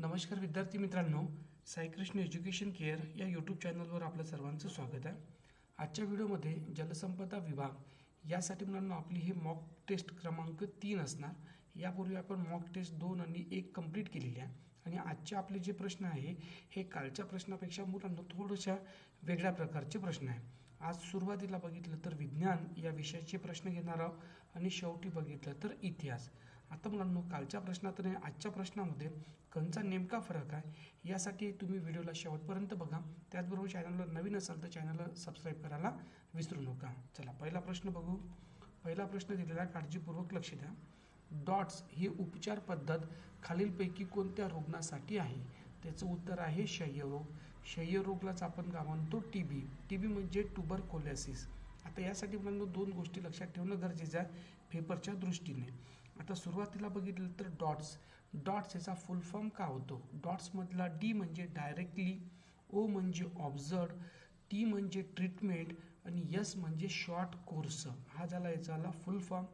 नमस्कार विद्यार्थी मित्रांनो साईकृष्ण एज्युकेशन केअर या यूट्यूब चॅनलवर आपलं सर्वांचं स्वागत आहे. आजच्या व्हिडिओमध्ये जलसंपदा विभाग यासाठी मुलांना आपली ही मॉक टेस्ट क्रमांक तीन असणार. यापूर्वी आपण मॉक टेस्ट दोन आणि एक कंप्लीट केलेली आहे. आणि आजचे आपले जे प्रश्न आहे हे कालच्या प्रश्नापेक्षा मुलांना थोडशा वेगळ्या प्रकारचे प्रश्न आहे. आज सुरुवातीला बघितलं तर विज्ञान या विषयाचे प्रश्न घेणार आहोत आणि शेवटी बघितलं तर इतिहास. आता मुलांनो कालच्या प्रश्नात आणि आजच्या प्रश्नामध्ये कंचा नेमका फरक आहे यासाठी तुम्ही व्हिडिओला शेवटपर्यंत बघा. त्याचबरोबर चॅनलवर नवीन असाल तर चॅनलला सबस्क्राईब करायला विसरू नका. चला पहिला प्रश्न बघू. पहिला प्रश्न दिलेला काळजीपूर्वक लक्ष द्या. डॉट्स ही उपचार पद्धत खालीलपैकी कोणत्या रुग्णासाठी आहे? त्याचं उत्तर आहे क्षयरोग क्षयरोगलाच आपण का म्हणतो? टी बी. टी बी म्हणजे ट्युबरकोलॅसिस आता यासाठी मुलांना दोन गोष्टी लक्षात ठेवणं गरजेचं आहे पेपरच्या दृष्टीने. आता सुरुवातीला बघितलं तर डॉट्स. डॉट्स याचा फुल फॉर्म का होतो? डॉट्समधला डी म्हणजे डायरेक्टली ओ म्हणजे ऑब्झर्व टी म्हणजे ट्रीटमेंट आणि यस म्हणजे शॉर्ट कोर्स. हा झाला याचा आला फुल फॉर्म.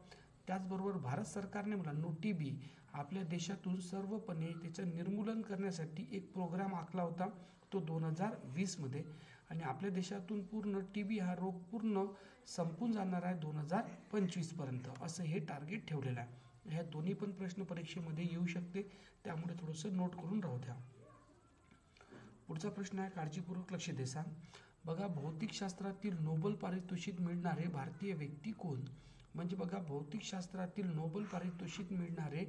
त्याचबरोबर भारत सरकारने मुलांनो टी बी. आपल्या देशातून सर्वपणे त्याचं निर्मूलन करण्यासाठी एक प्रोग्राम आखला होता तो दोन हजार वीसमध्ये. आणि आपल्या देशातून पूर्ण टी बी हा रोग पूर्ण संपून जाणार आहे दोन हजार पंचवीसपर्यंत. असं हे टार्गेट ठेवलेलं आहे. ह्या दोन्ही पण प्रश्न परीक्षेमध्ये येऊ शकते. त्यामुळे थोडंसं नोट करून राहू द्या. पुढचा प्रश्न आहे काळजीपूर्वक लक्ष देसा बघा भौतिकशास्त्रातील नोबल पारितोषिक मिळणारे भारतीय व्यक्ती कोण? म्हणजे बघा भौतिकशास्त्रातील नोबल पारितोषिक मिळणारे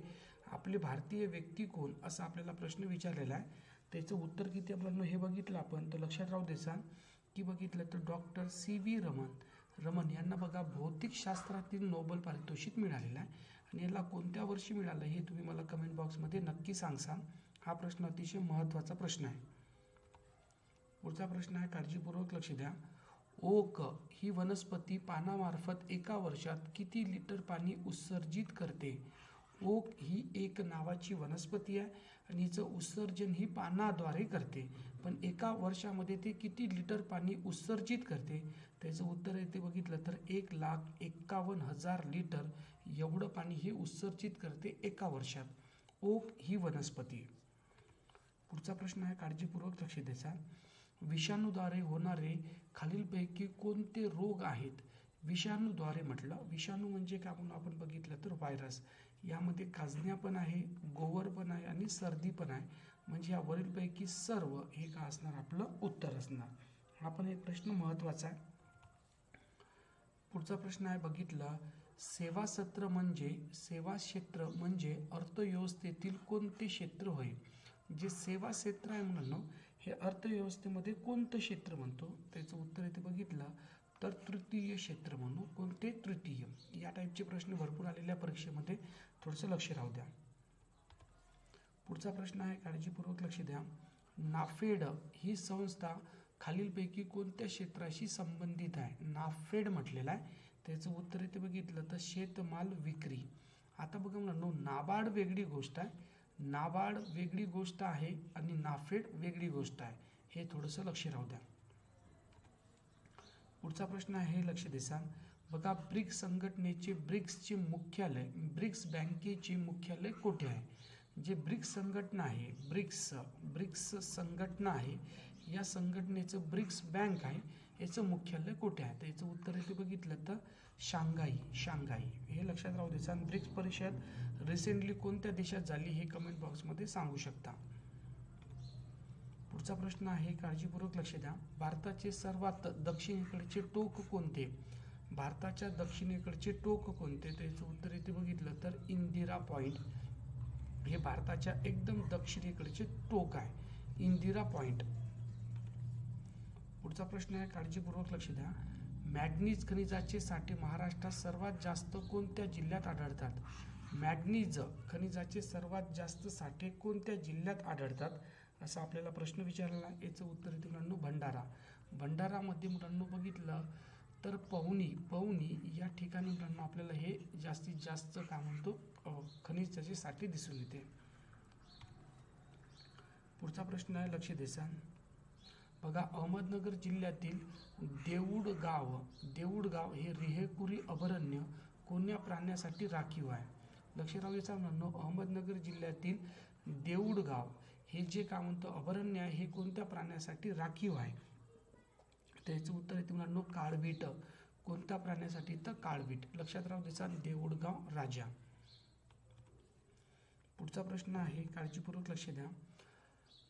आपले भारतीय व्यक्ती कोण? असा आपल्याला प्रश्न विचारलेला आहे. त्याचं उत्तर किती आपल्याला हे बघितलं आपण. तर लक्षात राहू देसान की बघितलं तर doctor C V Raman Raman यांना बघा भौतिकशास्त्रातील नोबल पारितोषिक मिळालेलं आहे. आणि याला कोणत्या वर्षी मिळालं हे तुम्ही मला कमेंट बॉक्समध्ये नक्की सांगसाल हा प्रश्न अतिशय महत्त्वाचा प्रश्न आहे. पुढचा प्रश्न आहे काळजीपूर्वक लक्ष द्या. ओक ही वनस्पती पानामार्फत एका वर्षात किती लिटर पाणी उत्सर्जित करते? ओक ही एक नावाची वनस्पती आहे आणि हिचं उत्सर्जन ही पानाद्वारे करते. पण एका वर्षामध्ये ते किती लिटर पाणी उत्सर्जित करते? त्याचं उत्तर येते बघितलं तर एक लाख एक्कावन्न हजार लिटर. एवढं पाणी हे उत्सर्जित करते एका वर्षात. ओक ही वनस्पती. पुढचा प्रश्न आहे काळजीपूर्वक लक्ष द्यायचा विषाणूद्वारे होणारे खालीलपैकी कोणते रोग आहेत? विषाणूद्वारे म्हटलं. विषाणू म्हणजे काय? म्हणून आपण बघितलं तर व्हायरस. यामध्ये काजण्या पण आहे गोवर पण आहे आणि सर्दी पण आहे. म्हणजे या वरीलपैकी सर्व हे का असणार? आपलं उत्तर असणार. हा पण एक प्रश्न महत्त्वाचा आहे. पुढचा प्रश्न आहे बघितला. सेवा सत्र म्हणजे सेवा क्षेत्र म्हणजे अर्थव्यवस्थेतील कोणते क्षेत्र होय? जे सेवा क्षेत्र आहे म्हणून हे अर्थव्यवस्थेमध्ये कोणतं क्षेत्र म्हणतो? त्याचं उत्तर इथे बघितलं तर तृतीय क्षेत्र म्हणू. कोणते? तृतीय. या टाईपचे प्रश्न भरपूर आलेल्या परीक्षेमध्ये थोडंसं लक्ष राहू द्या. पुढचा प्रश्न आहे काळजीपूर्वक लक्ष द्या. नाफेड ही संस्था खालीलपैकी कोणत्या क्षेत्राशी संबंधित आहे? नाफेड म्हटलेलं आहे. त्याचं उत्तर इथे बघितलं तर शेतमाल विक्री. आता बघा म्हणून नाबार्ड वेगळी गोष्ट आहे. नाबार्ड वेगळी गोष्ट आहे आणि नाफेड वेगळी गोष्ट आहे. हे थोडंसं लक्ष राहू द्या. पुढचा प्रश्न आहे हे लक्ष देसा बघा ब्रिक्स संघटनेचे ब्रिक्सचे मुख्यालय ब्रिक्स बँकेचे मुख्यालय कुठे आहे? जे ब्रिक्स संघटना आहे ब्रिक्स ब्रिक्स संघटना आहे या संघटनेचं ब्रिक्स बँक आहे. याचं मुख्यालय कुठे आहे? तर याचं उत्तर इथे बघितलं तर शांघाई शांघाई. हे लक्षात राहू द्यायचं आणि ब्रिक्स परिषद रिसेंटली कोणत्या देशात झाली हे कमेंट बॉक्समध्ये सांगू शकता. पुढचा प्रश्न आहे काळजीपूर्वक लक्ष द्या. भारताचे सर्वात दक्षिणेकडचे टोक कोणते? भारताच्या दक्षिणेकडचे टोक कोणते? त्याचं उत्तर इथे बघितलं तर इंदिरा पॉईंट हे भारताच्या एकदम दक्षिणेकडचे टोक आहे. इंदिरा पॉईंट पुढचा प्रश्न आहे काळजीपूर्वक लक्ष द्या. मॅग्नीज खनिजाचे साठे महाराष्ट्रात सर्वात जास्त कोणत्या जिल्ह्यात आढळतात? मॅग्नीज खनिजाचे सर्वात जास्त साठे कोणत्या जिल्ह्यात आढळतात? असा आपल्याला प्रश्न विचारला. याचं उत्तर येते मुलांनो भंडारा. भंडारामध्ये मुलांनो बघितलं तर पवनी पवनी या ठिकाणी मुलांना आपल्याला हे जास्तीत जास्त काय म्हणतो खनिजाचे साठे दिसून येते. पुढचा प्रश्न आहे लक्ष देसान बघा अहमदनगर जिल्ह्यातील देऊड गाव देऊड गाव हे रेहेकुरी अभयारण्य कोण्या प्राण्यासाठी राखीव आहे? लक्ष राहू म्हणणं अहमदनगर जिल्ह्यातील देऊड गाव हे जे काय म्हणतो अभयारण्य आहे हे कोणत्या प्राण्यासाठी राखीव आहे? त्याचं उत्तर येते मुलांनो काळवीट कोणत्या प्राण्यासाठी? तर काळवीट लक्षात राहू द्यायचा देऊळगाव राजा. पुढचा प्रश्न आहे काळजीपूर्वक लक्ष द्या.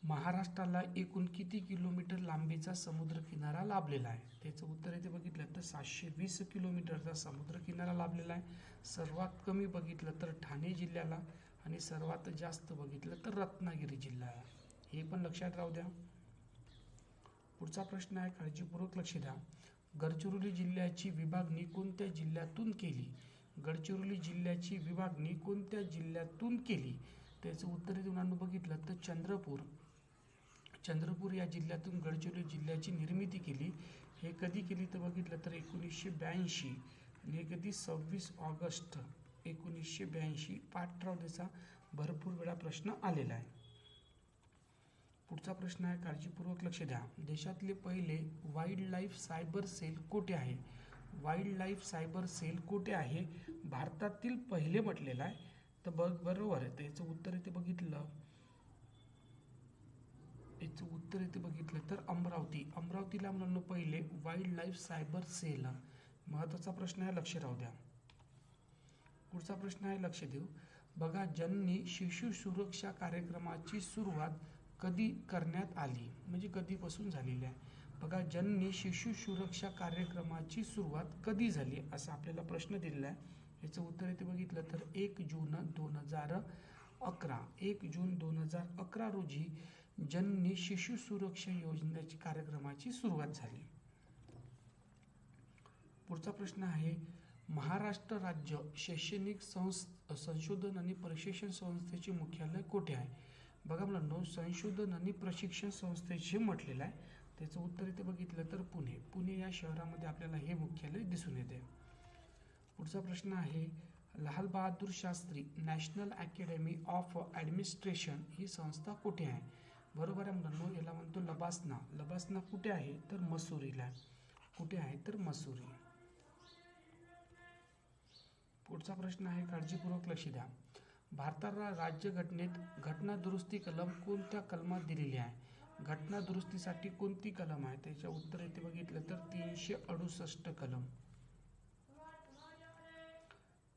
महाराष्ट्राला एकूण किती किलोमीटर लांबीचा समुद्र किनारा लाभलेला आहे? त्याचं उत्तर येथे बघितलं तर सातशे वीस किलोमीटरचा समुद्र किनारा लाभलेला आहे. सर्वात कमी बघितलं तर ठाणे जिल्ह्याला आणि सर्वात जास्त बघितलं तर रत्नागिरी जिल्ह्याला. हे पण लक्षात राहू द्या. पुढचा प्रश्न आहे काळजीपूर्वक लक्ष द्या. गडचिरोली जिल्ह्याची विभागणी कोणत्या जिल्ह्यातून केली? गडचिरोली जिल्ह्याची विभागणी कोणत्या जिल्ह्यातून केली? त्याचं उत्तर देऊन बघितलं तर चंद्रपूर. चंद्रपूर या जिल्ह्यातून गडचिरोली जिल्ह्याची निर्मिती केली. हे कधी केली तर बघितलं तर एकोणीसशे ब्याऐंशी आणि हे कधी सव्वीस ऑगस्ट एकोणीसशे ब्याऐंशी पाठराव भरपूर वेळा प्रश्न आलेला आहे. पुढचा प्रश्न आहे काळजीपूर्वक लक्ष द्या. देशातले पहिले वाईल्ड लाईफ सायबर सेल कोठे आहे? वाईल्ड लाईफ सायबर सेल कोठे आहे? भारतातील पहिले म्हटलेलं आहे. तर बघ बरोबर आहे. तर याचं उत्तर इथे बघितलं. याचं उत्तर इथे बघितलं तर अमरावती. अमरावतीला म्हणून पहिले वाईल्ड लाईफ सायबर सेल महत्त्वाचा प्रश्न आहे लक्ष राहू द्या. पुढचा प्रश्न आहे लक्ष देऊ. बघा जननी शिशु सुरक्षा कार्यक्रमाची सुरुवात कधी करण्यात आली? म्हणजे कधीपासून झालेली आहे? बघा जननी शिशु सुरक्षा कार्यक्रमाची सुरुवात कधी झाली? असा आपल्याला प्रश्न दिलेला आहे. याचं उत्तर इथे बघितलं तर एक जून दोन हजार अकरा. एक जून दोन हजार अकरा रोजी जननी शिशु सुरक्षा योजनेची कार्यक्रमाची सुरुवात झाली. पुढचा प्रश्न आहे महाराष्ट्र राज्य शैक्षणिक संस संशोधन आणि प्रशिक्षण संस्थेचे मुख्यालय कुठे आहे? बघा मुलांनो संशोधन आणि प्रशिक्षण संस्थेचे म्हटलेलं आहे त्याचं उत्तर इथे बघितलं तर पुणे. पुणे या शहरामध्ये आपल्याला हे मुख्यालय दिसून येते. पुढचा प्रश्न आहे Lal Bahadur Shastri national academy of administration ही संस्था कुठे आहे? बरोबर आहे मुलांनो याला म्हणतो लबासना. लबासना कुठे आहे? तर मसुरीला कुठे आहे? तर मसुरी. पुढचा प्रश्न आहे काळजीपूर्वक लक्ष द्या. भारताला राज्यघटनेत घटना दुरुस्ती कलम कोणत्या कलमात दिलेली आहे? घटना दुरुस्तीसाठी कोणती कलम आहे? त्याच्या उत्तर येथे बघितलं तर तीनशे अडुसष्ट कलम.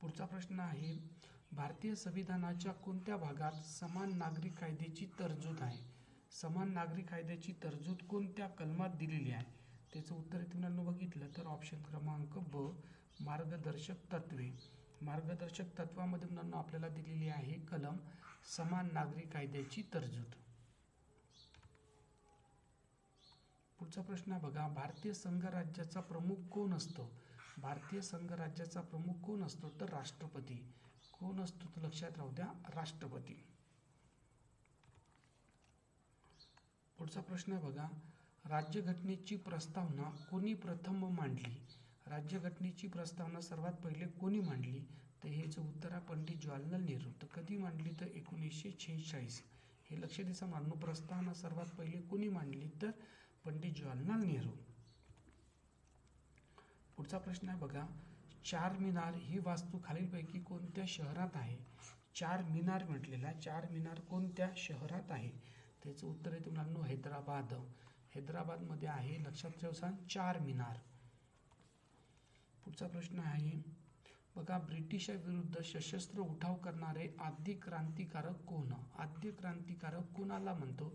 पुढचा प्रश्न आहे भारतीय संविधानाच्या कोणत्या भागात समान नागरिक कायद्याची तरतूद आहे? समान नागरी कायद्याची तरतूद कोणत्या कलमात दिलेली आहे? त्याचं उत्तर इथे बघितलं तर ऑप्शन क्रमांक ब मार्गदर्शक तत्वे. मार्गदर्शक तत्वामध्ये मुलांना आपल्याला दिलेली आहे कलम समान नागरी कायद्याची तरतूद पुढचा प्रश्न आहे बघा भारतीय संघराज्याचा प्रमुख कोण असतो? भारतीय संघराज्याचा प्रमुख कोण असतो? तर राष्ट्रपती. कोण असतो? तर लक्षात राहू द्या राष्ट्रपती. पुढचा प्रश्न आहे बघा. राज्यघटनेची प्रस्तावना कोणी प्रथम मांडली? राज्यघटनेची प्रस्तावना सर्वात पहिले कोणी मांडली? तर हेचं उत्तर आहे पंडित जवाहरलाल नेहरू. तर कधी मांडली? तर एकोणीसशे शेहेचाळीस. हे लक्ष द्यायचं मानू प्रस्तावना सर्वात पहिले कोणी मांडली? तर पंडित जवाहरलाल नेहरू. पुढचा प्रश्न आहे बघा. चार मिनार ही वास्तू खालीलपैकी कोणत्या शहरात आहे? चार मिनार म्हटलेला. चार मिनार कोणत्या शहरात आहे? त्याचं उत्तर आहे तुम्हाला हैदराबाद. हैदराबादमध्ये आहे लक्षात ठेवा चार मिनार. पुढचा प्रश्न आहे बघा ब्रिटिशाविरुद्ध सशस्त्र उठाव करणारे आद्य क्रांतिकारक कोण? आद्य क्रांतिकारक कोणाला म्हणतो?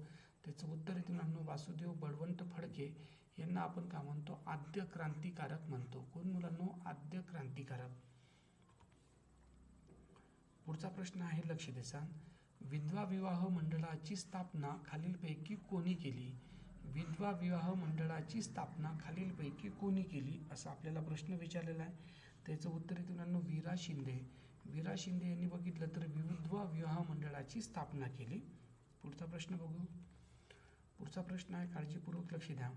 त्याचं उत्तर इथे म्हणून वासुदेव बळवंत फडके यांना आपण काय म्हणतो? आद्य क्रांतिकारक म्हणतो. कोण मुलांनो आद्य क्रांतिकारक. पुढचा प्रश्न आहे लक्ष देसान विधवा विवाह मंडळाची स्थापना खालीलपैकी कोणी केली? विधवा विवाह मंडळाची स्थापना खालीलपैकी कोणी केली? असा आपल्याला प्रश्न विचारलेला आहे. त्याचं उत्तर इथे मुलांनो वीरा शिंदे. वीरा शिंदे यांनी बघितलं तर विधवा विवाह मंडळाची स्थापना केली. पुढचा प्रश्न बघू. पुढचा प्रश्न आहे काळजीपूर्वक लक्ष द्या.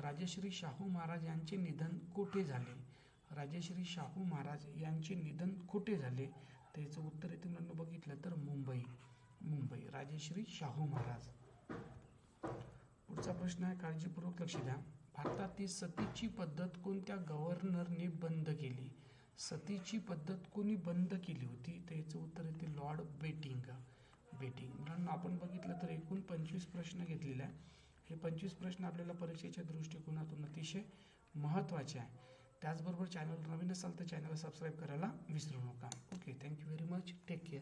राजश्री शाहू महाराज यांचे निधन कोठे झाले? राजश्री शाहू महाराज यांचे निधन कुठे झाले? त्याचं उत्तर इथे मुलांना बघितलं तर मुंबई. मुंबई. राजेश्री शाहू महाराज. पुढचा प्रश्न आहे काळजीपूर्वक लक्ष द्या. भारतातील सतीची पद्धत कोणत्या गव्हर्नरने बंद केली? सतीची पद्धत कोणी बंद केली होती? तर याचं उत्तर येते लॉर्ड बेटिंग. बेटिंग. मुलांना आपण बघितलं तर एकूण पंचवीस प्रश्न घेतलेला आहे हे पंचवीस प्रश्न आपल्याला परीक्षेच्या दृष्टिकोनातून अतिशय महत्त्वाचे आहे त्याचबरोबर चॅनल नवीन असाल तर चॅनलला सबस्क्राईब करायला विसरू नका. Okay thank you very much. Take